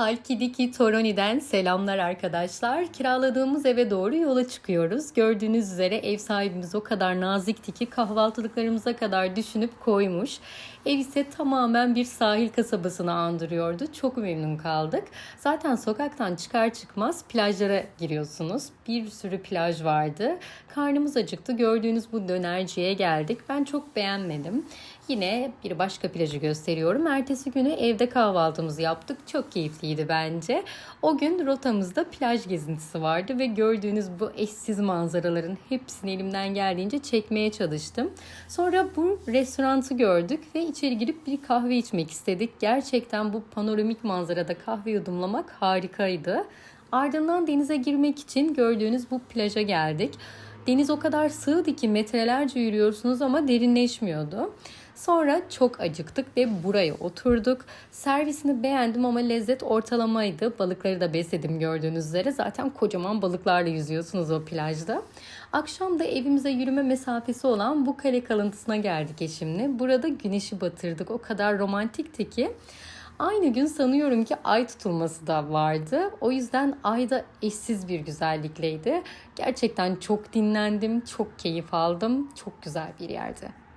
Halkidiki Toroni'den selamlar arkadaşlar. Kiraladığımız eve doğru yola çıkıyoruz. Gördüğünüz üzere ev sahibimiz o kadar nazikti ki kahvaltılıklarımıza kadar düşünüp koymuş. Ev ise tamamen bir sahil kasabasını andırıyordu. Çok memnun kaldık. Zaten sokaktan çıkar çıkmaz plajlara giriyorsunuz. Bir sürü plaj vardı. Karnımız acıktı. Gördüğünüz bu dönerciye geldik. Ben çok beğenmedim. Yine bir başka plajı gösteriyorum. Ertesi günü evde kahvaltımızı yaptık. Çok keyifliydi bence. O gün rotamızda plaj gezintisi vardı ve gördüğünüz bu eşsiz manzaraların hepsini elimden geldiğince çekmeye çalıştım. Sonra bu restoranı gördük ve içeri girip bir kahve içmek istedik. Gerçekten bu panoramik manzarada kahve yudumlamak harikaydı. Ardından denize girmek için gördüğünüz bu plaja geldik. Deniz o kadar sığdı ki metrelerce yürüyorsunuz ama derinleşmiyordu. Sonra çok acıktık ve buraya oturduk. Servisini beğendim ama lezzet ortalamaydı. Balıkları da besledim gördüğünüz üzere. Zaten kocaman balıklarla yüzüyorsunuz o plajda. Akşam da evimize yürüme mesafesi olan bu kale kalıntısına geldik eşimle. Burada güneşi batırdık. O kadar romantikti ki. Aynı gün sanıyorum ki ay tutulması da vardı. O yüzden ay da eşsiz bir güzellikleydi. Gerçekten çok dinlendim, çok keyif aldım. Çok güzel bir yerdi.